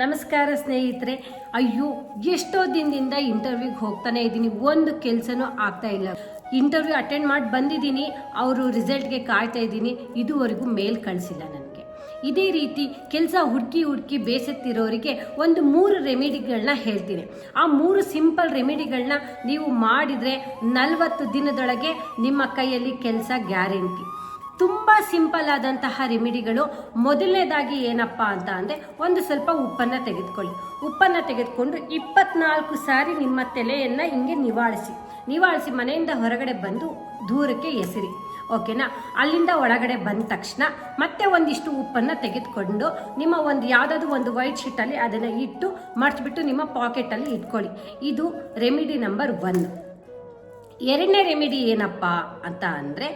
ನಮಸ್ಕಾರ ಸ್ನೇಹಿತರೆ. ಅಯ್ಯೋ, ಎಷ್ಟೋ ದಿನದಿಂದ ಇಂಟರ್ವ್ಯೂಗೆ ಹೋಗ್ತಾನೆ ಇದ್ದೀನಿ. ಒಂದು ಕೆಲಸನೂ ಆಗ್ತಾ ಇಲ್ಲ. ಇಂಟರ್ವ್ಯೂ ಅಟೆಂಡ್ ಮಾಡಿ ಬಂದಿದ್ದೀನಿ. ಅವರು ರಿಸಲ್ಟ್ಗೆ ಕಾಯ್ತಾ ಇದ್ದೀನಿ. ಇದುವರೆಗೂ ಮೇಲ್ ಕಳಿಸಿಲ್ಲ ನನಗೆ. ಇದೇ ರೀತಿ ಕೆಲಸ ಹುಡುಕಿ ಹುಡುಕಿ ಬೇಸತ್ತಿರೋರಿಗೆ ಒಂದು ಮೂರು ರೆಮಿಡಿಗಳನ್ನ ಹೇಳ್ತೀನಿ. ಆ ಮೂರು ಸಿಂಪಲ್ ರೆಮಿಡಿಗಳನ್ನ ನೀವು ಮಾಡಿದರೆ ನಲವತ್ತು ದಿನದೊಳಗೆ ನಿಮ್ಮ ಕೈಯಲ್ಲಿ ಕೆಲಸ ಗ್ಯಾರಂಟಿ ತುಂಬ ಸಿಂಪಲ್ ಆದಂತಹ ರೆಮಿಡಿಗಳು. ಮೊದಲನೇದಾಗಿ ಏನಪ್ಪ ಅಂತ ಅಂದರೆ ಒಂದು ಸ್ವಲ್ಪ ಉಪ್ಪನ್ನು ತೆಗೆದುಕೊಳ್ಳಿ. ಉಪ್ಪನ್ನು ತೆಗೆದುಕೊಂಡು ಇಪ್ಪತ್ನಾಲ್ಕು ಸಾರಿ ನಿಮ್ಮ ತಲೆಯನ್ನು ಹಿಂಗೆ ನಿವಾಳಿಸಿ. ನಿವಾಳಿಸಿ ಮನೆಯಿಂದ ಹೊರಗಡೆ ಬಂದು ದೂರಕ್ಕೆ ಎಸಿರಿ. ಓಕೆನಾ? ಅಲ್ಲಿಂದ ಒಳಗಡೆ ಬಂದ ತಕ್ಷಣ ಮತ್ತೆ ಒಂದಿಷ್ಟು ಉಪ್ಪನ್ನು ತೆಗೆದುಕೊಂಡು ನಿಮ್ಮ ಒಂದು ಯಾವುದಾದ್ರು ಒಂದು ವೈಟ್ ಶೀಟಲ್ಲಿ ಅದನ್ನು ಇಟ್ಟು ಮರ್ಚ್ಬಿಟ್ಟು ನಿಮ್ಮ ಪಾಕೆಟಲ್ಲಿ ಇಟ್ಕೊಳ್ಳಿ. ಇದು ರೆಮಿಡಿ ನಂಬರ್ ಒನ್ ಎರಡನೇ ರೆಮಿಡಿ ಏನಪ್ಪ ಅಂತ ಅಂದರೆ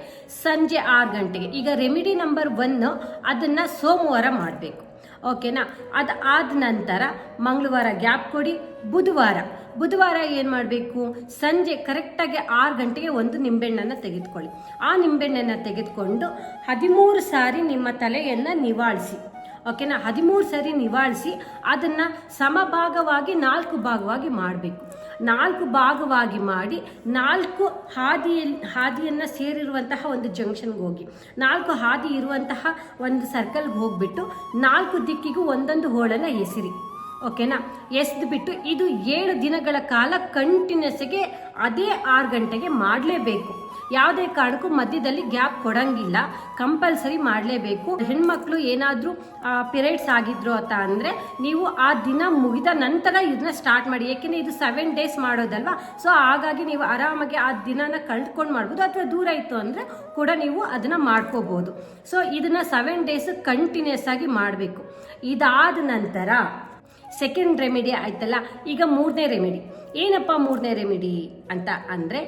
ಸಂಜೆ ಆರು ಗಂಟೆಗೆ. ಈಗ ರೆಮಿಡಿ ನಂಬರ್ ಒನ್ನು ಅದನ್ನು ಸೋಮವಾರ ಮಾಡಬೇಕು. ಓಕೆನಾ ಅದು ಆದ ನಂತರ ಮಂಗಳವಾರ ಗ್ಯಾಪ್ ಕೊಡಿ, ಬುಧವಾರ. ಬುಧವಾರ ಏನು ಮಾಡಬೇಕು? ಸಂಜೆ ಕರೆಕ್ಟಾಗಿ ಆರು ಗಂಟೆಗೆ ಒಂದು ನಿಂಬೆಹಣ್ಣನ್ನು ತೆಗೆದುಕೊಳ್ಳಿ. ಆ ನಿಂಬೆಹಣ್ಣನ್ನು ತೆಗೆದುಕೊಂಡು ಹದಿಮೂರು ಸಾರಿ ನಿಮ್ಮ ತಲೆಯನ್ನು ನಿವಾಳಿಸಿ. ಓಕೆನಾ ಹದಿಮೂರು ಸಾರಿ ನಿವಾಳಿಸಿ ಅದನ್ನು ಸಮಭಾಗವಾಗಿ ನಾಲ್ಕು ಭಾಗವಾಗಿ ಮಾಡಬೇಕು. ನಾಲ್ಕು ಭಾಗವಾಗಿ ಮಾಡಿ ನಾಲ್ಕು ಹಾದಿಯಲ್ಲಿ ಹಾದಿಯನ್ನು ಸೇರಿರುವಂತಹ ಒಂದು ಜಂಕ್ಷನ್ಗೆ ಹೋಗಿ. ನಾಲ್ಕು ಹಾದಿ ಇರುವಂತಹ ಒಂದು ಸರ್ಕಲ್ಗೆ ಹೋಗ್ಬಿಟ್ಟು ನಾಲ್ಕು ದಿಕ್ಕಿಗೂ ಒಂದೊಂದು ಹೋಳನ್ನು ಎಸಿರಿ. ಓಕೆನಾ? ಎಸ್ದು ಬಿಟ್ಟು ಇದು ಏಳು ದಿನಗಳ ಕಾಲ ಕಂಟಿನ್ಯೂಸ್ಗೆ ಅದೇ ಆರು ಗಂಟೆಗೆ ಮಾಡಲೇಬೇಕು. ಯಾವುದೇ ಕಾರಣಕ್ಕೂ ಮಧ್ಯದಲ್ಲಿ ಗ್ಯಾಪ್ ಕೊಡಂಗಿಲ್ಲ. ಕಂಪಲ್ಸರಿ ಮಾಡಲೇಬೇಕು. ಹೆಣ್ಮಕ್ಳು ಏನಾದರೂ ಪಿರಿಯಡ್ಸ್ ಆಗಿದ್ರು ಅಂತ ಅಂದರೆ ನೀವು ಆ ದಿನ ಮುಗಿದ ನಂತರ ಇದನ್ನ ಸ್ಟಾರ್ಟ್ ಮಾಡಿ. ಏಕೆಂದರೆ ಇದು ಸೆವೆನ್ ಡೇಸ್ ಮಾಡೋದಲ್ವಾ? ಸೊ ಹಾಗಾಗಿ ನೀವು ಆರಾಮಾಗಿ ಆ ದಿನನ ಕಳ್ಕೊಂಡು ಮಾಡ್ಬೋದು. ಅಥವಾ ದೂರ ಇತ್ತು ಅಂದರೆ ಕೂಡ ನೀವು ಅದನ್ನು ಮಾಡ್ಕೋಬೋದು. ಸೊ ಇದನ್ನು ಸೆವೆನ್ ಡೇಸ್ ಕಂಟಿನ್ಯೂಸ್ ಆಗಿ ಮಾಡಬೇಕು. ಇದಾದ ನಂತರ ಸೆಕೆಂಡ್ ರೆಮಿಡಿ ಆಯ್ತಲ್ಲ, ಈಗ ಮೂರನೇ ರೆಮಿಡಿ ಏನಪ್ಪ ಮೂರನೇ ರೆಮಿಡಿ ಅಂತ ಅಂದರೆ,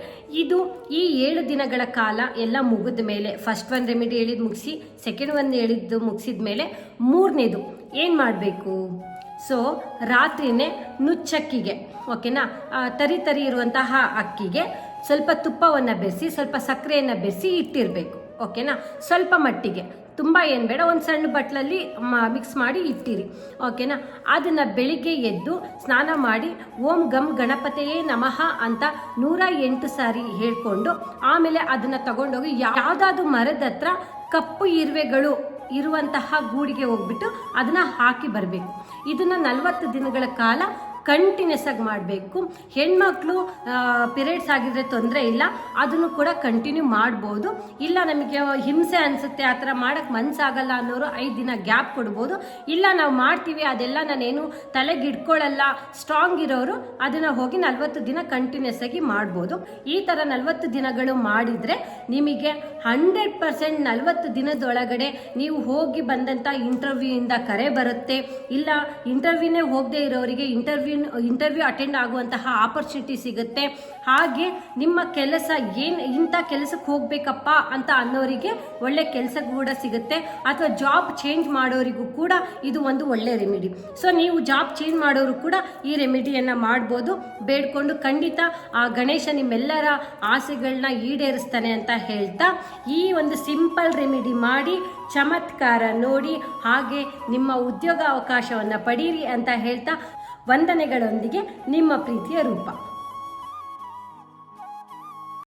ಇದು ಈ ಏಳು ದಿನಗಳ ಕಾಲ ಎಲ್ಲ ಮುಗಿದ ಮೇಲೆ ಫಸ್ಟ್ ಒನ್ ರೆಮಿಡಿ ಹೇಳಿದ್ ಮುಗಿಸಿ ಸೆಕೆಂಡ್ ಒನ್ ಹೇಳಿದ್ದು ಮುಗಿಸಿದ ಮೇಲೆ ಮೂರನೇದು. ಏನು ಮಾಡಬೇಕು? ಸೊ ರಾತ್ರಿನೇ ನುಚ್ಚಕ್ಕಿಗೆ ಓಕೆನಾ ತರಿ ತರಿ ಇರುವಂತಹ ಅಕ್ಕಿಗೆ ಸ್ವಲ್ಪ ತುಪ್ಪವನ್ನು ಬೆರೆಸಿ, ಸ್ವಲ್ಪ ಸಕ್ಕರೆಯನ್ನು ಬೆರೆಸಿ ಇಟ್ಟಿರಬೇಕು. ಓಕೆನಾ? ಸ್ವಲ್ಪ ಮಟ್ಟಿಗೆ. ತುಂಬ ಏನು ಬೇಡ, ಒಂದು ಸಣ್ಣ ಬಟ್ಲಲ್ಲಿ ಮಿಕ್ಸ್ ಮಾಡಿ ಇಟ್ಟಿರಿ. ಓಕೆನಾ? ಅದನ್ನು ಬೆಳಿಗ್ಗೆ ಎದ್ದು ಸ್ನಾನ ಮಾಡಿ ಓಂ ಗಮ್ ಗಣಪತಿಯೇ ನಮಃ ಅಂತ ನೂರ ಎಂಟು ಸಾರಿ ಹೇಳ್ಕೊಂಡು ಆಮೇಲೆ ಅದನ್ನು ತಗೊಂಡೋಗಿ ಯಾವುದಾದ್ರು ಮರದ ಹತ್ರ ಕಪ್ಪು ಇರುವೆಗಳು ಇರುವಂತಹ ಗೂಡಿಗೆ ಹೋಗ್ಬಿಟ್ಟು ಅದನ್ನು ಹಾಕಿ ಬರಬೇಕು. ಇದನ್ನು ನಲವತ್ತು ದಿನಗಳ ಕಾಲ ಕಂಟಿನ್ಯೂಸ್ ಆಗಿ ಮಾಡಬೇಕು. ಹೆಣ್ಮಕ್ಳು ಪಿರಿಯಡ್ಸ್ ಆಗಿದ್ರೆ ತೊಂದರೆ ಇಲ್ಲ. ಅದನ್ನು ಕೂಡ ಕಂಟಿನ್ಯೂ ಮಾಡ್ಬೋದು. ಇಲ್ಲ ನಮಗೆ ಹಿಂಸೆ ಅನಿಸುತ್ತೆ, ಆ ಥರ ಮಾಡೋಕ್ಕೆ ಮನಸ್ಸಾಗಲ್ಲ ಅನ್ನೋರು ಐದು ದಿನ ಗ್ಯಾಪ್ ಕೊಡ್ಬೋದು. ಇಲ್ಲ ನಾವು ಮಾಡ್ತೀವಿ, ಅದೆಲ್ಲ ನಾನೇನು ತಲೆಗೆ ಇಟ್ಕೊಳ್ಳಲ್ಲ ಸ್ಟ್ರಾಂಗ್ ಇರೋರು, ಅದನ್ನು ಹೋಗಿ ನಲ್ವತ್ತು ದಿನ ಕಂಟಿನ್ಯೂಸ್ ಆಗಿ ಮಾಡ್ಬೋದು. ಈ ಥರ ನಲ್ವತ್ತು ದಿನಗಳು ಮಾಡಿದರೆ ನಿಮಗೆ ಹಂಡ್ರೆಡ್ ಪರ್ಸೆಂಟ್ ನಲ್ವತ್ತು ದಿನದೊಳಗಡೆ ನೀವು ಹೋಗಿ ಬಂದಂಥ ಇಂಟರ್ವ್ಯೂಯಿಂದ ಕರೆ ಬರುತ್ತೆ. ಇಲ್ಲ ಇಂಟರ್ವ್ಯೂನೇ ಹೋಗದೆ ಇರೋರಿಗೆ ಇಂಟರ್ವ್ಯೂ ಇಂಟರ್ವ್ಯೂ ಅಟೆಂಡ್ ಆಗುವಂತಹ ಆಪರ್ಚುನಿಟಿ ಸಿಗುತ್ತೆ. ಹಾಗೆ ನಿಮ್ಮ ಕೆಲಸ ಏನು, ಇಂಥ ಕೆಲಸಕ್ಕೆ ಹೋಗ್ಬೇಕಪ್ಪ ಅಂತ ಅನ್ನೋರಿಗೆ ಒಳ್ಳೆ ಕೆಲಸ ಕೂಡ ಸಿಗುತ್ತೆ. ಅಥವಾ ಜಾಬ್ ಚೇಂಜ್ ಮಾಡೋರಿಗೂ ಕೂಡ ಇದು ಒಂದು ಒಳ್ಳೆ ರೆಮಿಡಿ ಸೊ ನೀವು ಜಾಬ್ ಚೇಂಜ್ ಮಾಡೋರು ಕೂಡ ಈ ರೆಮಿಡಿಯನ್ನು ಮಾಡ್ಬೋದು. ಬೇಡ್ಕೊಂಡು ಖಂಡಿತ ಆ ಗಣೇಶ ನಿಮ್ಮೆಲ್ಲರ ಆಸೆಗಳನ್ನ ಈಡೇರಿಸ್ತಾನೆ ಅಂತ ಹೇಳ್ತಾ ಈ ಒಂದು ಸಿಂಪಲ್ ರೆಮಿಡಿ ಮಾಡಿ, ಚಮತ್ಕಾರ ನೋಡಿ, ಹಾಗೆ ನಿಮ್ಮ ಉದ್ಯೋಗ ಅವಕಾಶವನ್ನು ಪಡೀರಿ ಅಂತ ಹೇಳ್ತಾ ವಂದನೆಗಳೊಂದಿಗೆ ನಿಮ್ಮ ಪ್ರೀತಿಯ ರೂಪ.